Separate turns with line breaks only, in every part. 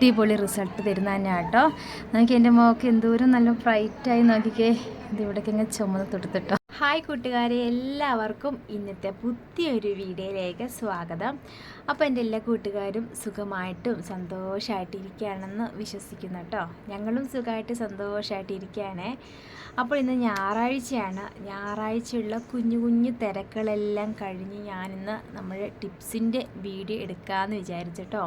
അടിപൊളി റിസൾട്ട് തരുന്ന തന്നെയാണ് കേട്ടോ നോക്കി എന്റെ മോക്ക് എന്തോരം നല്ല ബ്രൈറ്റായി നോക്കിക്കേ. ഇത് ഇവിടേക്ക് ഇങ്ങനെ ചുമന്ന് തൊടുത്തിട്ടോ. ഹായ് കൂട്ടുകാരെ എല്ലാവർക്കും ഇന്നത്തെ പുതിയൊരു വീഡിയോയിലേക്ക് സ്വാഗതം. അപ്പോൾ എന്റെ എല്ലാ കൂട്ടുകാരും സുഖമായിട്ടും സന്തോഷമായിട്ട് ഇരിക്കുകയാണെന്ന് വിശ്വസിക്കുന്നു കേട്ടോ ഞങ്ങളും സുഖമായിട്ട് സന്തോഷമായിട്ട് ഇരിക്കുകയാണേ അപ്പോൾ ഇന്ന് ഞായറാഴ്ചയാണ്. ഞായറാഴ്ചയുള്ള കുഞ്ഞു കുഞ്ഞു തിരക്കുകളെല്ലാം കഴിഞ്ഞ് ഞാനിന്ന് നമ്മൾ ടിപ്സിന്റെ വീഡിയോ എടുക്കാമെന്ന് വിചാരിച്ചിട്ടോ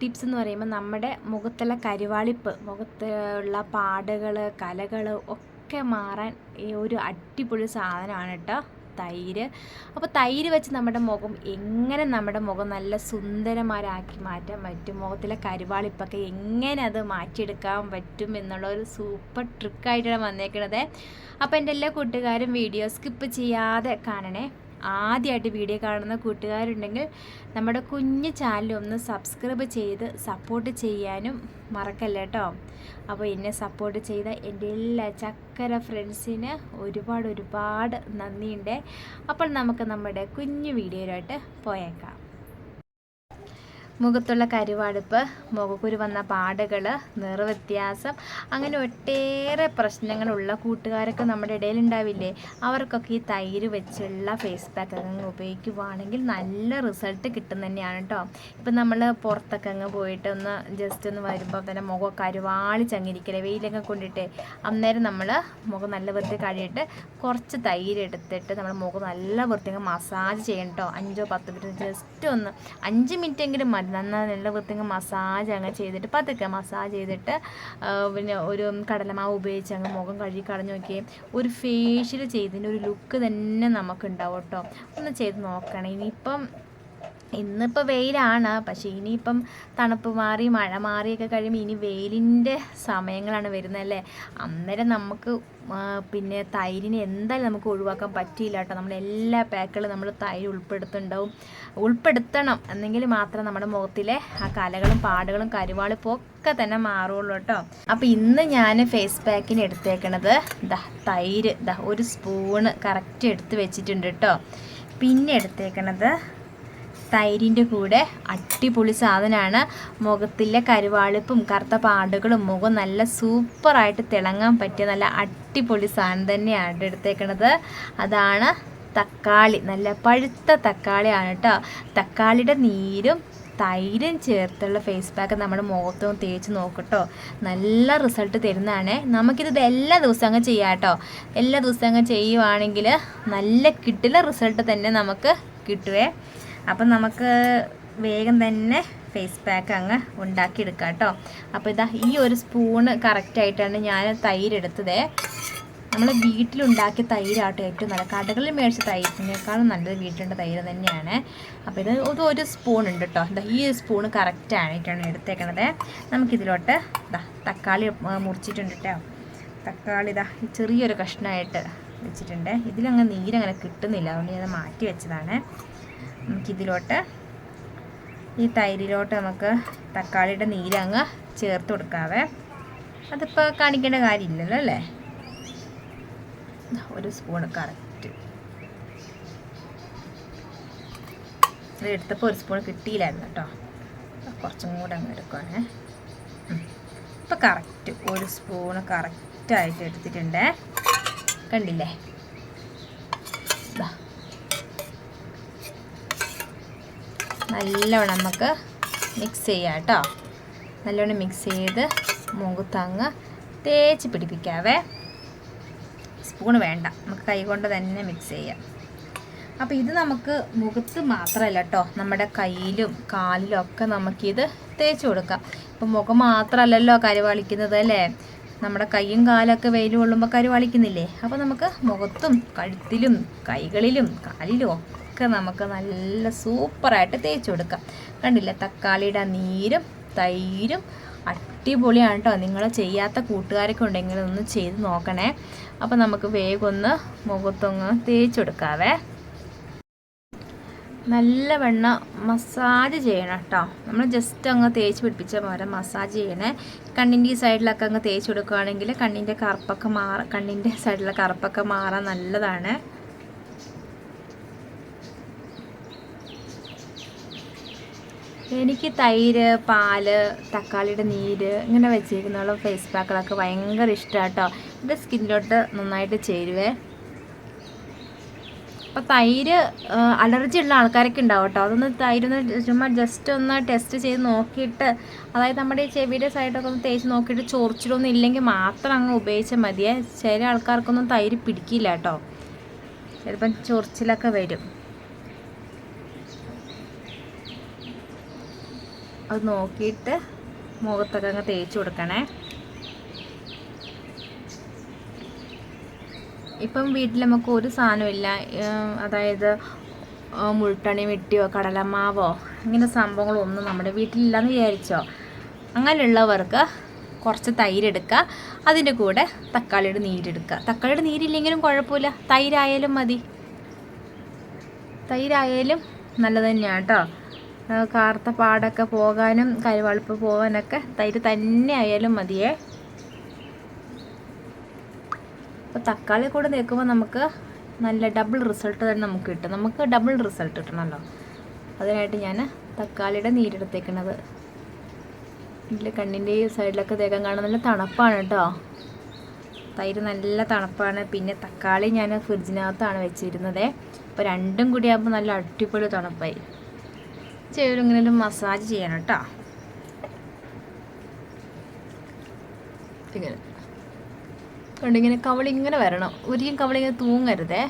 ടിപ്സ് എന്ന് പറയുമ്പോൾ നമ്മുടെ മുഖത്തുള്ള കരുവാളിപ്പ് മുഖത്തുള്ള പാടുകൾ കലകൾ ഒക്കെ മാറാൻ ഈ ഒരു അടിപൊളി സാധനമാണ് കേട്ടോ തൈര്. അപ്പോൾ തൈര് വെച്ച് നമ്മുടെ മുഖം എങ്ങനെ നമ്മുടെ മുഖം നല്ല സുന്ദരമാരാക്കി മാറ്റാൻ പറ്റും മുഖത്തിലെ കരുവാളിപ്പൊക്കെ എങ്ങനെ അത് മാറ്റിയെടുക്കാൻ പറ്റും എന്നുള്ള ഒരു സൂപ്പർ ട്രിക്കായിട്ടാണ് വന്നേക്കണത്. അപ്പോൾ എന്റെ എല്ലാ കൂട്ടുകാരും വീഡിയോ സ്കിപ്പ് ചെയ്യാതെ കാണണേ. ആദ്യമായിട്ട് വീഡിയോ കാണുന്ന കൂട്ടുകാരുണ്ടെങ്കിൽ നമ്മുടെ കുഞ്ഞു ചാനൽ ഒന്ന് സബ്സ്ക്രൈബ് ചെയ്ത് സപ്പോർട്ട് ചെയ്യാനും മറക്കല്ല കേട്ടോ. അപ്പോൾ എന്നെ സപ്പോർട്ട് ചെയ്ത എന്റെ എല്ലാ ചക്കര ഫ്രണ്ട്സിന് ഒരുപാട് ഒരുപാട് നന്ദിയുണ്ട്. അപ്പോൾ നമുക്ക് നമ്മുടെ കുഞ്ഞു വീഡിയോയിലോട്ട് പോയേക്കാം. മുഖത്തുള്ള കരുവാടുപ്പ് മുഖക്കുരു വന്ന പാടുകൾ നിറവ്യത്യാസം അങ്ങനെ ഒട്ടേറെ പ്രശ്നങ്ങളുള്ള കൂട്ടുകാരൊക്കെ നമ്മുടെ ഇടയിൽ ഉണ്ടാവില്ലേ? അവർക്കൊക്കെ ഈ തൈര് വെച്ചുള്ള ഫേസ് പാക്ക് അങ്ങ് ഉപയോഗിക്കുവാണെങ്കിൽ നല്ല റിസൾട്ട് കിട്ടും തന്നെയാണ് കേട്ടോ ഇപ്പം നമ്മൾ പുറത്തൊക്കെ അങ്ങ് പോയിട്ട് ഒന്ന് ജസ്റ്റ് ഒന്ന് വരുമ്പോൾ തന്നെ മുഖം കരുവാളി ചങ്ങിരിക്കലേ വെയിലൊക്കെ കൊണ്ടിട്ട്. അന്നേരം നമ്മൾ മുഖം നല്ല വൃത്തി കഴിയിട്ട് കുറച്ച് തൈര് എടുത്തിട്ട് നമ്മൾ മുഖം നല്ല വൃത്തി അങ്ങ് മസാജ് ചെയ്യണം കേട്ടോ അഞ്ചോ പത്തോ മിനിറ്റ് ജസ്റ്റ് ഒന്ന് അഞ്ച് മിനിറ്റ് എങ്കിലും മതി. നന്നായി നല്ല വൃത്തിങ്ങ് മസാജ് അങ്ങ് ചെയ്തിട്ട് പതുക്കെ മസാജ് ചെയ്തിട്ട് പിന്നെ ഒരു കടലമാവ് ഉപയോഗിച്ച് അങ്ങ് മുഖം കഴുകി കളഞ്ഞു നോക്കിയേ. ഒരു ഫേഷ്യൽ ചെയ്തതിന്റെ ഒരു ലുക്ക് തന്നെ നമുക്കുണ്ടാവും കേട്ടോ. ഒന്ന് ചെയ്ത് നോക്കണം. ഇനിയിപ്പം ഇന്നിപ്പോൾ വെയിലാണ്. പക്ഷേ ഇനിയിപ്പം തണുപ്പ് മാറി മഴ മാറിയൊക്കെ കഴിയുമ്പോൾ ഇനി വെയിലിന്റെ സമയങ്ങളാണ് വരുന്നത് അല്ലേ? അന്നേരം നമുക്ക് പിന്നെ തൈരിനെ എന്തായാലും നമുക്ക് ഒഴിവാക്കാൻ പറ്റിയില്ല കേട്ടോ. നമ്മൾ എല്ലാ പാക്കുകളും നമ്മൾ തൈര് ഉൾപ്പെടുത്തുന്നുണ്ടാവും. ഉൾപ്പെടുത്തണം എന്നെങ്കിൽ മാത്രം നമ്മുടെ മുഖത്തിലെ ആ കലകളും പാടുകളും കരുവാളിപ്പോൾ ഒക്കെ തന്നെ മാറുള്ളൂ കേട്ടോ. അപ്പോൾ ഇന്ന് ഞാൻ ഫേസ് പാക്കിന് എടുത്തേക്കണത് ദാ തൈര്. ദാ ഒരു സ്പൂണ് കറക്റ്റ് എടുത്ത് വെച്ചിട്ടുണ്ട് കേട്ടോ. പിന്നെ എടുത്തേക്കണത് തൈരിന്റെ കൂടെ അടിപൊളി സാധനമാണ്. മുഖത്തിലെ കരുവാളിപ്പും കറുത്ത പാടുകളും മുഖം നല്ല സൂപ്പറായിട്ട് തിളങ്ങാൻ പറ്റിയ നല്ല അടിപൊളി സാധനം തന്നെയാണ് എടുത്തേക്കണത്. അതാണ് തക്കാളി. നല്ല പഴുത്ത തക്കാളിയാണ് കേട്ടോ. തക്കാളിയുടെ നീരും തൈരും ചേർത്തുള്ള ഫേസ് പാക്ക് നമ്മുടെ മുഖത്തും തേച്ച് നോക്കട്ടോ. നല്ല റിസൾട്ട് തരുന്നതാണ്. നമുക്കിത് എല്ലാ ദിവസവും അങ്ങ് ചെയ്യാം കേട്ടോ. എല്ലാ ദിവസവും അങ്ങ് ചെയ്യുവാണെങ്കിൽ നല്ല കിട്ടില്ല റിസൾട്ട് തന്നെ നമുക്ക് കിട്ടുവേ. അപ്പം നമുക്ക് വേഗം തന്നെ ഫേസ് പാക്ക് അങ്ങ് ഉണ്ടാക്കിയെടുക്കാം കേട്ടോ. അപ്പോൾ ഇതാ ഈ ഒരു സ്പൂണ് കറക്റ്റായിട്ടാണ് ഞാൻ തൈരെടുത്തത്. നമ്മൾ വീട്ടിലുണ്ടാക്കിയ തൈരാട്ടോ ഏറ്റവും നല്ല കടകളിൽ മേടിച്ച തൈരിനേക്കാളും നല്ലത് വീട്ടിലുണ്ട് തൈര് തന്നെയാണ്. അപ്പോൾ ഇത് ഇത് ഒരു സ്പൂൺ ഉണ്ട് കേട്ടോ. ഇതാ ഈ സ്പൂണ് കറക്റ്റായിട്ടാണ് എടുത്തേക്കണത്. നമുക്കിതിലോട്ട് ഇതാ തക്കാളി മുറിച്ചിട്ടുണ്ട് കേട്ടോ. തക്കാളി ഇതാ ചെറിയൊരു കഷ്ണമായിട്ട് വെച്ചിട്ടുണ്ട്. ഇതിലങ്ങ് നീരങ്ങനെ കിട്ടുന്നില്ല. അതുകൊണ്ട് ഞാൻ മാറ്റി വെച്ചതാണ്. നമുക്കിതിലോട്ട് ഈ തൈരിലോട്ട് നമുക്ക് തക്കാളിയുടെ നീരങ്ങ് ചേർത്ത് കൊടുക്കാവേ. അതിപ്പോൾ കാണിക്കേണ്ട കാര്യമില്ലല്ലോ അല്ലേ? ഒരു സ്പൂണ് കറക്റ്റ് എടുത്തപ്പോൾ ഒരു സ്പൂൺ കിട്ടിയില്ലായിരുന്നു കേട്ടോ. കുറച്ചും കൂടെ അങ്ങ് എടുക്കുവാണേ. ഇപ്പം കറക്റ്റ് ഒരു സ്പൂണ് കറക്റ്റായിട്ട് എടുത്തിട്ടുണ്ട്. കണ്ടില്ലേ ദാ. നല്ലവണ്ണം നമുക്ക് മിക്സ് ചെയ്യാം കേട്ടോ. നല്ലവണ്ണം മിക്സ് ചെയ്ത് മുഖത്തങ്ങ് തേച്ച് പിടിപ്പിക്കാവേ. സ്പൂൺ വേണ്ട. നമുക്ക് കൈ കൊണ്ട് തന്നെ മിക്സ് ചെയ്യാം. അപ്പോൾ ഇത് നമുക്ക് മുഖത്ത് മാത്രമല്ല കേട്ടോ. നമ്മുടെ കയ്യിലും കാലിലും ഒക്കെ നമുക്കിത് തേച്ച് കൊടുക്കാം. ഇപ്പം മുഖം മാത്രമല്ലല്ലോ കരുവാളിക്കുന്നത് അല്ലേ? നമ്മുടെ കൈയും കാലൊക്കെ വെയിൽ കൊള്ളുമ്പോൾ കരുവാളിക്കുന്നില്ലേ? അപ്പോൾ നമുക്ക് മുഖത്തും കഴുത്തിലും കൈകളിലും കാലിലും ഒക്കെ നമുക്ക് നല്ല സൂപ്പറായിട്ട് തേച്ച് കൊടുക്കാം. കണ്ടില്ലേ? തക്കാളിയുടെ നീരും തൈരും അടിപൊളിയാണ് കേട്ടോ നിങ്ങൾ ചെയ്യാത്ത കൂട്ടുകാരൊക്കെ ഉണ്ടെങ്കിൽ ഒന്ന് ചെയ്ത് നോക്കണേ. അപ്പോൾ നമുക്ക് വേഗം ഒന്ന് മുഖത്തൊന്ന് തേച്ച് കൊടുക്കാവേ. വെണ്ണ മസാജ് ചെയ്യണം കേട്ടോ നമ്മൾ ജസ്റ്റ് അങ്ങ് തേച്ച് പിടിപ്പിച്ച പോലെ മസാജ് ചെയ്യണേ. കണ്ണിന്റെ ഈ സൈഡിലൊക്കെ അങ്ങ് തേച്ച് കൊടുക്കുകയാണെങ്കിൽ കണ്ണിന്റെ കറുപ്പൊക്കെ മാറ കണ്ണിന്റെ സൈഡിലെ കറുപ്പൊക്കെ മാറാൻ നല്ലതാണ്. എനിക്ക് തൈര് പാൽ തക്കാളിയുടെ നീര് ഇങ്ങനെ വെച്ചിരിക്കുന്ന ഫേസ് പാക്കുകളൊക്കെ ഭയങ്കര ഇഷ്ടമാണ് കേട്ടോ എന്റെ സ്കിന്നിലോട്ട് നന്നായിട്ട് ചേരുവേ. അപ്പോൾ തൈര് അലർജി ഉള്ള ആൾക്കാരൊക്കെ ഉണ്ടാവും കേട്ടോ അതൊന്ന് തൈര് ഒന്ന് ചുമ്മാ ജസ്റ്റ് ഒന്ന് ടെസ്റ്റ് ചെയ്ത് നോക്കിയിട്ട് അതായത് നമ്മുടെ ഈ ചെവിയുടെ സൈഡൊക്കെ ഒന്ന് തേച്ച് നോക്കിയിട്ട് ചൊറിച്ചിലൊന്നും ഇല്ലെങ്കിൽ മാത്രം അങ്ങ് ഉപയോഗിച്ചാൽ മതിയേ. ചില ആൾക്കാർക്കൊന്നും തൈര് പിടിക്കില്ല കേട്ടോ. ചിലപ്പം ചൊറിച്ചിലൊക്കെ വരും. അത് നോക്കിയിട്ട് മുഖത്തൊക്കെ അങ്ങ് തേച്ച് കൊടുക്കണേ. ഇപ്പം വീട്ടിൽ നമുക്ക് ഒരു സാധനമില്ല അതായത് മുൾട്ടണി വെട്ടിയോ കടലമാവോ ഇങ്ങനെ സംഭവങ്ങളൊന്നും നമ്മുടെ വീട്ടിലില്ലെന്ന് വിചാരിച്ചോ? അങ്ങനെയുള്ളവർക്ക് കുറച്ച് തൈരെടുക്കുക. അതിന്റെ കൂടെ തക്കാളിയുടെ നീരെടുക്കുക. തക്കാളിയുടെ നീരില്ലെങ്കിലും കുഴപ്പമില്ല. തൈരായാലും മതി. തൈരായാലും നല്ലത് തന്നെയാണ് കേട്ടോ. കാർത്ത പാടൊക്കെ പോകാനും കരുവാളിപ്പ് പോകാനൊക്കെ തൈര് തന്നെ ആയാലും മതിയേ. അപ്പോൾ തക്കാളി കൂടെ നിൽക്കുമ്പോൾ നമുക്ക് നല്ല ഡബിൾ റിസൾട്ട് തന്നെ നമുക്ക് കിട്ടും. നമുക്ക് ഡബിൾ റിസൾട്ട് കിട്ടണമല്ലോ അതിനായിട്ട് ഞാൻ തക്കാളിയുടെ നീരെടുത്തേക്കണത്. ഇതിൽ കണ്ണിന്റെ ഈ സൈഡിലൊക്കെ തേക്കാൻ കാണാൻ നല്ല തണുപ്പാണ് കേട്ടോ. തൈര് നല്ല തണുപ്പാണ്. പിന്നെ തക്കാളി ഞാൻ ഫ്രിഡ്ജിനകത്താണ് വെച്ചിരുന്നത്. അപ്പോൾ രണ്ടും കൂടി ആകുമ്പോൾ നല്ല അടിപൊളി തണുപ്പായി. ചെവിയിൽ ഇങ്ങനെ മസാജ് ചെയ്യണം കേട്ടോ ഇങ്ങനെ. കണ്ടിങ്ങനെ കവളിങ്ങനെ വരണം. ഒരിക്കലും കവളി ഇങ്ങനെ തൂങ്ങരുതേ.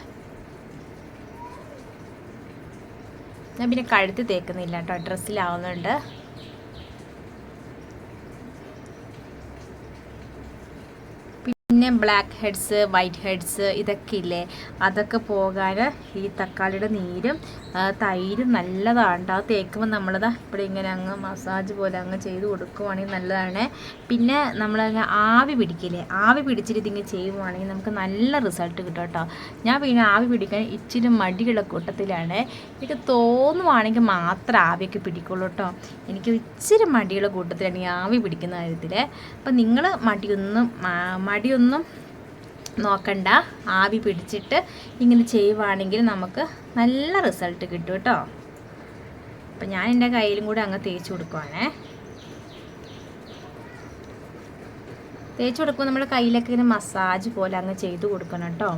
ഞാൻ പിന്നെ കഴുത്ത് തേക്കുന്നില്ല കേട്ടോ ഡ്രസ്സിലാവുന്നുണ്ട്. പിന്നെ ബ്ലാക്ക് ഹെഡ്സ് വൈറ്റ് ഹെഡ്സ് ഇതൊക്കെ ഇല്ലേ അതൊക്കെ പോകാൻ ഈ തക്കാളിയുടെ നീരും തൈരും നല്ലതാണ് ആ തേക്കുമ്പോൾ നമ്മളത് ഇവിടെ ഇങ്ങനെ അങ്ങ് മസാജ് പോലെ അങ്ങ് ചെയ്ത് കൊടുക്കുവാണെങ്കിൽ നല്ലതാണ്. പിന്നെ നമ്മൾ ആവി പിടിക്കില്ലേ? ആവി പിടിച്ചിട്ട് ഇതിങ്ങനെ ചെയ്യുവാണെങ്കിൽ നമുക്ക് നല്ല റിസൾട്ട് കിട്ടും കേട്ടോ. ഞാൻ പിന്നെ ആവി പിടിക്കാൻ ഇച്ചിരി മടിയുള്ള കൂട്ടത്തിലാണ്. എനിക്ക് തോന്നുവാണെങ്കിൽ മാത്രം ആവിയൊക്കെ പിടിക്കുള്ളൂ കേട്ടോ. എനിക്ക് ഇച്ചിരി മടിയുള്ള കൂട്ടത്തിലാണ് ഈ ആവി പിടിക്കുന്ന കാര്യത്തിൽ അപ്പം നിങ്ങൾ മടിയൊന്നും ആ, മടിയൊന്നും നോക്കണ്ട. ആവി പിടിച്ചിട്ട് ഇങ്ങനെ ചെയ്യുവാണെങ്കിൽ നമുക്ക് നല്ല റിസൾട്ട് കിട്ടും കേട്ടോ. അപ്പം ഞാൻ എന്റെ കയ്യിലും കൂടെ അങ്ങ് തേച്ച് കൊടുക്കുവാണേ. തേച്ച് കൊടുക്കുമ്പോൾ നമ്മുടെ കയ്യിലൊക്കെ ഇങ്ങനെ മസാജ് പോലെ അങ്ങ് ചെയ്ത് കൊടുക്കണം കേട്ടോ.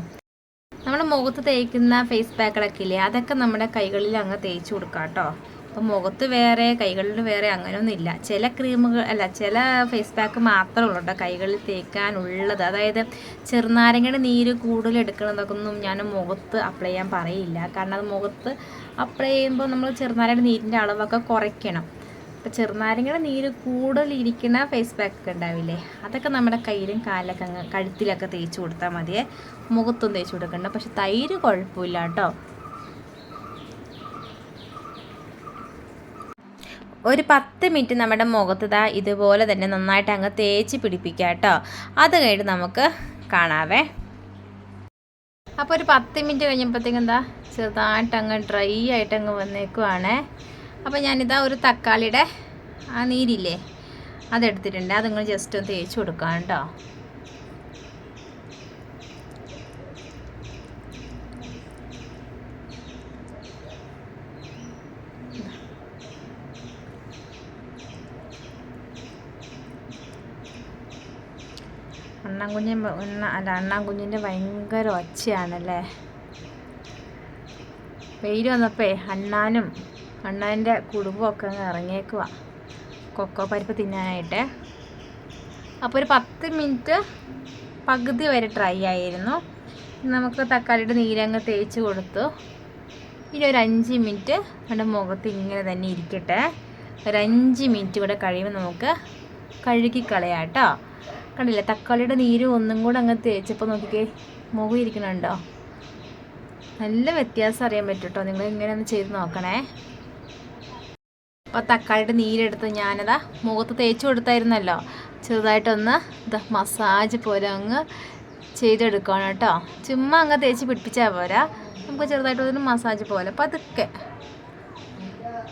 നമ്മുടെ മുഖത്ത് തേക്കുന്ന ഫേസ് പാക്കുകളൊക്കെ ഇല്ലേ അതൊക്കെ നമ്മുടെ കൈകളിൽ അങ്ങ് തേച്ച് കൊടുക്കാം കേട്ടോ. അപ്പം മുഖത്ത് വേറെ കൈകളിൽ വേറെ അങ്ങനെയൊന്നും ഇല്ല. ചില ക്രീമുകൾ അല്ല ചില ഫേസ് പാക്ക് മാത്രമേ ഉള്ളൂ കേട്ടോ കൈകളിൽ തേക്കാനുള്ളത്. അതായത് ചെറുനാരങ്ങയുടെ നീര് കൂടുതൽ എടുക്കണതൊന്നും ഞാൻ മുഖത്ത് അപ്ലൈ ചെയ്യാൻ പറയില്ല. കാരണം അത് മുഖത്ത് അപ്ലൈ ചെയ്യുമ്പോൾ നമ്മൾ ചെറുനാരങ്ങയുടെ നീരിന്റെ അളവൊക്കെ കുറയ്ക്കണം. അപ്പോൾ ചെറുനാരങ്ങയുടെ നീര് കൂടുതൽ ഇരിക്കുന്ന ഫേസ് പാക്ക് ഒക്കെ ഉണ്ടാവില്ലേ? അതൊക്കെ നമ്മുടെ കയ്യിലും കാലിലൊക്കെ അങ്ങ് കഴുത്തിലൊക്കെ തേച്ച് കൊടുത്താൽ മതിയേ. മുഖത്തും തേച്ച് കൊടുക്കണ്ട. പക്ഷെ തൈര് കുഴപ്പമില്ല കേട്ടോ. ഒരു പത്ത് മിനിറ്റ് നമ്മുടെ മുഖത്ത് താ ഇതുപോലെ തന്നെ നന്നായിട്ട് അങ്ങ് തേച്ച് പിടിപ്പിക്കുക കേട്ടോ. അത് കഴിഞ്ഞ് നമുക്ക് കാണാവേ. അപ്പോൾ ഒരു പത്ത് മിനിറ്റ് കഴിഞ്ഞപ്പോഴത്തേക്കും എന്താ ചെറുതായിട്ട് അങ്ങ് ഡ്രൈ ആയിട്ട് അങ്ങ് വന്നേക്കുവാണേ. അപ്പോൾ ഞാനിതാ ഒരു തക്കാളിയുടെ ആ നീരില്ലേ അതെടുത്തിട്ടുണ്ട്. അതിങ്ങൾ ജസ്റ്റ് ഒന്ന് തേച്ച് കൊടുക്കാം കേട്ടോ. ഉണ്ണ- അല്ല അണ്ണാൻകുഞ്ഞിന്റെ ഭയങ്കര ഒച്ചയാണല്ലേ? വെയിൽ വന്നപ്പോൾ അണ്ണാനും അണ്ണാന്റെ കുടുംബമൊക്കെ അങ്ങ് ഇറങ്ങിയേക്കുക കൊക്കോ പരിപ്പ് തിന്നാനായിട്ട്. അപ്പോൾ ഒരു പത്ത് മിനിറ്റ് പകുതി വരെ ട്രൈ ആയിരുന്നു. നമുക്ക് തക്കാളിയുടെ നീരങ്ങ് തേച്ച് കൊടുത്തു. ഇനി ഒരു അഞ്ച് മിനിറ്റ് നമ്മുടെ മുഖത്ത് ഇങ്ങനെ തന്നെ ഇരിക്കട്ടെ. ഒരു അഞ്ച് മിനിറ്റ് കൂടെ കഴിയുമ്പോൾ നമുക്ക് കഴുകി കളയാം കേട്ടോ. കണ്ടില്ലേ? തക്കാളിയുടെ നീര് ഒന്നും കൂടെ അങ്ങ് തേച്ചപ്പോൾ നോക്കിക്കേ മുഖം ഇരിക്കണുണ്ടോ നല്ല വ്യത്യാസം അറിയാൻ പറ്റും കേട്ടോ നിങ്ങൾ ഇങ്ങനെ ഒന്ന് ചെയ്ത് നോക്കണേ. അപ്പോൾ തക്കാളിയുടെ നീരെടുത്ത് ഞാനതാ മുഖത്ത് തേച്ച് കൊടുത്തായിരുന്നല്ലോ. ചെറുതായിട്ടൊന്ന് മസാജ് പോലെ അങ്ങ് ചെയ്തെടുക്കണം കേട്ടോ. ചുമ്മാ അങ്ങ് തേച്ച് പിടിപ്പിച്ചാൽ പോരാ. നമുക്ക് ചെറുതായിട്ടൊന്ന് മസാജ് പോലെ പതുക്കെ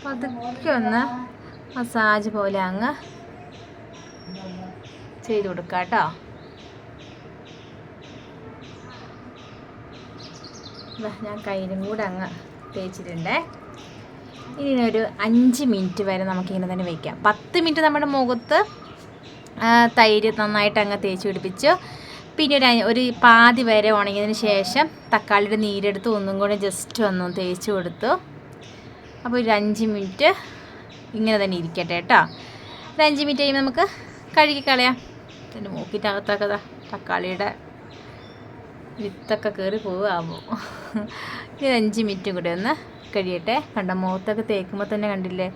പതുക്കെ ഒന്ന് മസാജ് പോലെ അങ്ങ് ചെയ്ത് കൊടുക്കുക കേട്ടോ ഞാൻ കയ്യിലും കൂടെ അങ്ങ് തേച്ചിട്ടുണ്ടേ. ഇനി ഒരു അഞ്ച് മിനിറ്റ് വരെ നമുക്കിങ്ങനെ തന്നെ വയ്ക്കാം പത്ത് മിനിറ്റ് നമ്മുടെ മുഖത്ത് തൈര് നന്നായിട്ട് അങ്ങ് തേച്ച് പിടിപ്പിച്ചു. പിന്നെ ഒരു ഒരു പാതി വരെ ഉണങ്ങിയതിന് ശേഷം തക്കാളിയുടെ നീരെടുത്ത് ഒന്നും കൂടെ ജസ്റ്റ് ഒന്ന് തേച്ച് കൊടുത്തു. അപ്പോൾ ഒരു അഞ്ച് മിനിറ്റ് ഇങ്ങനെ തന്നെ ഇരിക്കട്ടെ കേട്ടോ ഒരു അഞ്ച് മിനിറ്റ് കഴിയുമ്പോൾ നമുക്ക് കഴുകി കളയാം. എന്റെ മൂക്കിന്റെ അകത്തൊക്കെ തക്കാളിയുടെ വിത്തൊക്കെ കയറി പോവുകയാകുമ്പോൾ ഇത് അഞ്ച് മിനിറ്റും കൂടി ഒന്ന് കഴിയട്ടെ. കണ്ട മുഖത്തൊക്കെ തേക്കുമ്പോൾ തന്നെ കണ്ടില്ലേ?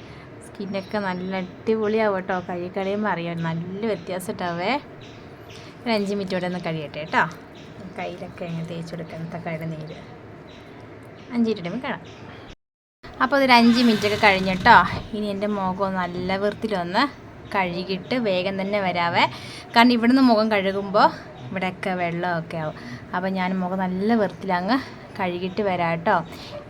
സ്കിന്നൊക്കെ നല്ല അടിപൊളിയാവും കേട്ടോ. കഴി കളയുമ്പോൾ അറിയാം നല്ല വ്യത്യാസം ഉണ്ടാവേ ഒരു അഞ്ച് മിനിറ്റ് കൂടെ ഒന്ന് കഴിയട്ടെ കേട്ടോ. കയ്യിലൊക്കെ ഇങ്ങനെ തേച്ച് കൊടുക്കണം തക്കാളിയുടെ നീര്. അഞ്ച് മിനിറ്റ് കഴിയുമ്പോൾ കാണാം. അപ്പോൾ അതൊരു അഞ്ച് മിനിറ്റൊക്കെ കഴിഞ്ഞിട്ടോ ഇനി എന്റെ മുഖം നല്ല വൃത്തിയിലൊന്ന് കഴുകിയിട്ട് വേഗം തന്നെ വരാവേ. കാരണം ഇവിടുന്ന് മുഖം കഴുകുമ്പോൾ ഇവിടെയൊക്കെ വെള്ളമൊക്കെ ആവും. അപ്പോൾ ഞാൻ മുഖം നല്ല വൃത്തിയിലങ്ങ് കഴുകിയിട്ട് വരാം കേട്ടോ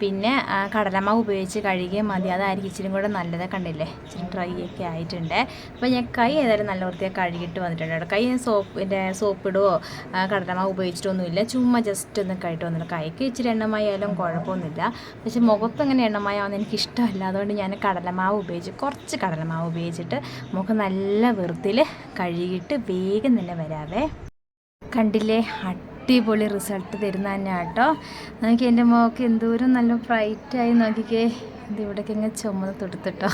പിന്നെ കടലമാവ് ഉപയോഗിച്ച് കഴുകിയാൽ മതി. അതായിരിക്കും ഇച്ചിരി കൂടെ നല്ലത്. കണ്ടില്ലേ? ഇച്ചിരി ഡ്രൈ ഒക്കെ ആയിട്ടുണ്ട്. അപ്പോൾ ഞാൻ കൈ ഏതായാലും നല്ല വൃത്തിയായി കഴുകിയിട്ട് വന്നിട്ടുണ്ട് കൈ സോപ്പ് സോപ്പിടുവോ കടലമാവ് ഉപയോഗിച്ചിട്ടൊന്നുമില്ല. ചുമ്മാ ജസ്റ്റ് ഒന്ന് കഴിട്ട് വന്നിട്ട് കൈക്ക് ഇച്ചിരി എണ്ണമായാലും കുഴപ്പമൊന്നുമില്ല. പക്ഷേ മുഖത്ത് അങ്ങനെ എണ്ണമായാവുന്ന എനിക്ക് ഇഷ്ടമല്ല അതുകൊണ്ട് ഞാൻ കടലമാവ് ഉപയോഗിച്ച് കുറച്ച് കടലമാവ് ഉപയോഗിച്ചിട്ട് മുഖം നല്ല വൃത്തിയിൽ കഴുകിയിട്ട് വേഗം തന്നെ വരാവേ. കണ്ടില്ലേ? അടിപൊളി റിസൾട്ട് തരുന്ന തന്നെയാണ് കേട്ടോ നോക്കി എന്റെ മോക്ക് എന്തോരം നല്ല ബ്രൈറ്റായി നോക്കിക്കേ. ഇത് ഇവിടേക്ക് ഇങ്ങനെ ചുമന്ന് തൊടുത്തിട്ടോ.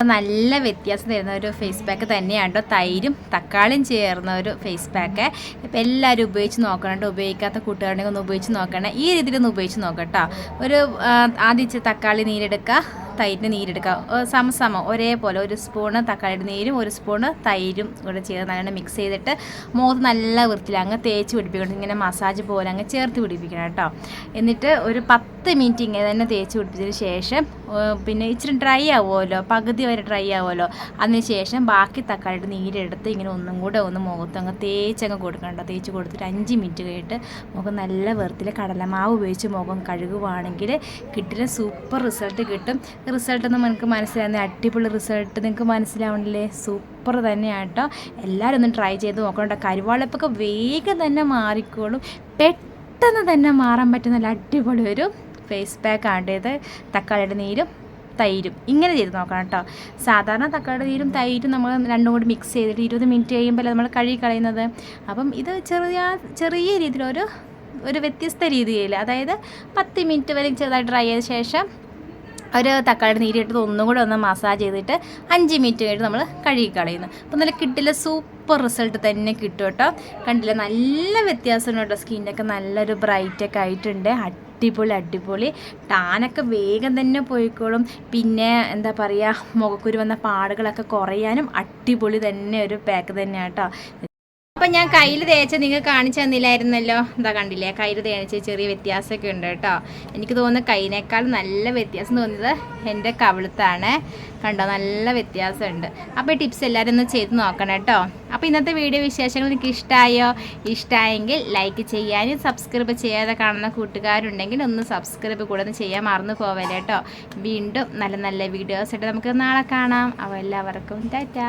നല്ല വ്യത്യാസം തരുന്ന ഒരു ഫേസ് പാക്ക് തന്നെയാണ് കേട്ടോ തൈരും തക്കാളിയും ചേർന്ന ഒരു ഫേസ് പാക്ക് ഇപ്പം എല്ലാവരും ഉപയോഗിച്ച് നോക്കണം ഉപയോഗിക്കാത്ത കൂട്ടുകാരുണ്ടെങ്കിൽ ഒന്ന് ഉപയോഗിച്ച് നോക്കണേ. ഈ രീതിയിൽ ഒന്ന് ഉപയോഗിച്ച് നോക്കാം കേട്ടോ ഒരു ആദ്യം തക്കാളി നീരെടുക്കുക തൈരിന്റെ നീരെടുക്കുക. സമസമ ഒരേപോലെ ഒരു സ്പൂണ് തക്കാളിയുടെ നീരും ഒരു സ്പൂണ് തൈരും കൂടെ ചേർന്ന് നല്ലോണം മിക്സ് ചെയ്തിട്ട് മുഖത്ത് നല്ല വൃത്തിയിൽ അങ്ങ് തേച്ച് പിടിപ്പിക്കണം. ഇങ്ങനെ മസാജ് പോലെ അങ്ങ് ചേർത്ത് പിടിപ്പിക്കണം കേട്ടോ. എന്നിട്ട് ഒരു പത്ത് മിനിറ്റ് ഇങ്ങനെ തന്നെ തേച്ച് പിടിപ്പിച്ചതിന് ശേഷം പിന്നെ ഇച്ചിരി ഡ്രൈ ആവുമല്ലോ പകുതി വരെ ഡ്രൈ ആവുമല്ലോ അതിന് ശേഷം ബാക്കി തക്കാളിയുടെ നീരെടുത്ത് ഇങ്ങനെ ഒന്നും കൂടെ ഒന്ന് മുഖത്ത് അങ്ങ് തേച്ചങ്ങ് കൊടുക്കണം കേട്ടോ. തേച്ച് കൊടുത്തിട്ട് അഞ്ച് മിനിറ്റ് കഴിഞ്ഞിട്ട് മുഖം നല്ല വെറുതെ കടലമാവ് ഉപയോഗിച്ച് മുഖം കഴുകുവാണെങ്കിൽ കിട്ടുന്ന സൂപ്പർ റിസൾട്ട് കിട്ടും. റിസൾട്ട് ഒന്നും നമുക്ക് മനസ്സിലാകുന്ന അടിപൊളി റിസൾട്ട് നിങ്ങൾക്ക് മനസ്സിലാവണില്ലേ? സൂപ്പർ തന്നെയാണ് കേട്ടോ. എല്ലാവരും ഒന്ന് ട്രൈ ചെയ്ത് നോക്കണം കേട്ടോ. കരുവാളപ്പൊക്കെ വേഗം തന്നെ മാറിക്കോളും. പെട്ടെന്ന് തന്നെ മാറാൻ പറ്റുന്ന നല്ല അടിപൊളി ഒരു ഫേസ് പാക്ക് ആണ് ഇത് തക്കാളിയുടെ നീരും തൈരും. ഇങ്ങനെ ചെയ്ത് നോക്കണം കേട്ടോ സാധാരണ തക്കാളിയുടെ നീരും തൈരും നമ്മൾ രണ്ടും കൂടി മിക്സ് ചെയ്തിട്ട് ഇരുപത് മിനിറ്റ് കഴിയുമ്പോൾ നമ്മൾ കഴുകി കളയുന്നത്. അപ്പം ഇത് ചെറിയ ചെറിയ രീതിയിലൊരു ഒരു വ്യത്യസ്ത രീതിയിൽ അതായത് പത്ത് മിനിറ്റ് വരെ ചെറുതായിട്ട് ഡ്രൈ ചെയ്ത ശേഷം ഒരു തക്കാളി നീരിട്ട് ഒന്നും കൂടെ ഒന്ന് മസാജ് ചെയ്തിട്ട് അഞ്ച് മിനിറ്റ് കഴിഞ്ഞ് നമ്മൾ കഴുകി കളയുന്നു. അപ്പോൾ നല്ല കിട്ടില്ല സൂപ്പർ റിസൾട്ട് തന്നെ കിട്ടും കേട്ടോ കണ്ടില്ല? നല്ല വ്യത്യാസമുണ്ട് സ്കിന്നൊക്കെ നല്ലൊരു ബ്രൈറ്റൊക്കെ ആയിട്ടുണ്ട്. അടിപൊളി അടിപൊളി. ടാനൊക്കെ വേഗം തന്നെ പോയിക്കോളും. പിന്നെ എന്താ പറയുക മുഖക്കുരു വന്ന പാടുകളൊക്കെ കുറയാനും അടിപൊളി തന്നെ ഒരു പാക്ക് തന്നെയാണ് കേട്ടോ അപ്പം ഞാൻ കയ്യിൽ തേച്ച നിങ്ങൾ കാണിച്ചു തന്നില്ലായിരുന്നല്ലോ. എന്താ കണ്ടില്ലേ കയ്യിൽ തേച്ച ചെറിയ വ്യത്യാസമൊക്കെ ഉണ്ട് കേട്ടോ. എനിക്ക് തോന്നുന്നു കൈനേക്കാൾ നല്ല വ്യത്യാസം തോന്നിയത് എന്റെ കവിളത്താണ്. കണ്ടോ നല്ല വ്യത്യാസമുണ്ട്. അപ്പോൾ ഈ ടിപ്സ് എല്ലാവരും ഒന്ന് ചെയ്ത് നോക്കണം കേട്ടോ. അപ്പോൾ ഇന്നത്തെ വീഡിയോ വിശേഷങ്ങൾ നിങ്ങൾക്ക് ഇഷ്ടമായോ ഇഷ്ടമായെങ്കിൽ ലൈക്ക് ചെയ്യാനും സബ്സ്ക്രൈബ് ചെയ്യാതെ കാണുന്ന കൂട്ടുകാരുണ്ടെങ്കിൽ ഒന്ന് സബ്സ്ക്രൈബ് കൂടെ ഒന്ന് ചെയ്യാൻ മറന്നു പോവല്ലേ കേട്ടോ. വീണ്ടും നല്ല നല്ല വീഡിയോസ് ആയിട്ട് നമുക്ക് നാളെ കാണാം. അപ്പോൾ എല്ലാവർക്കും ടാറ്റാ.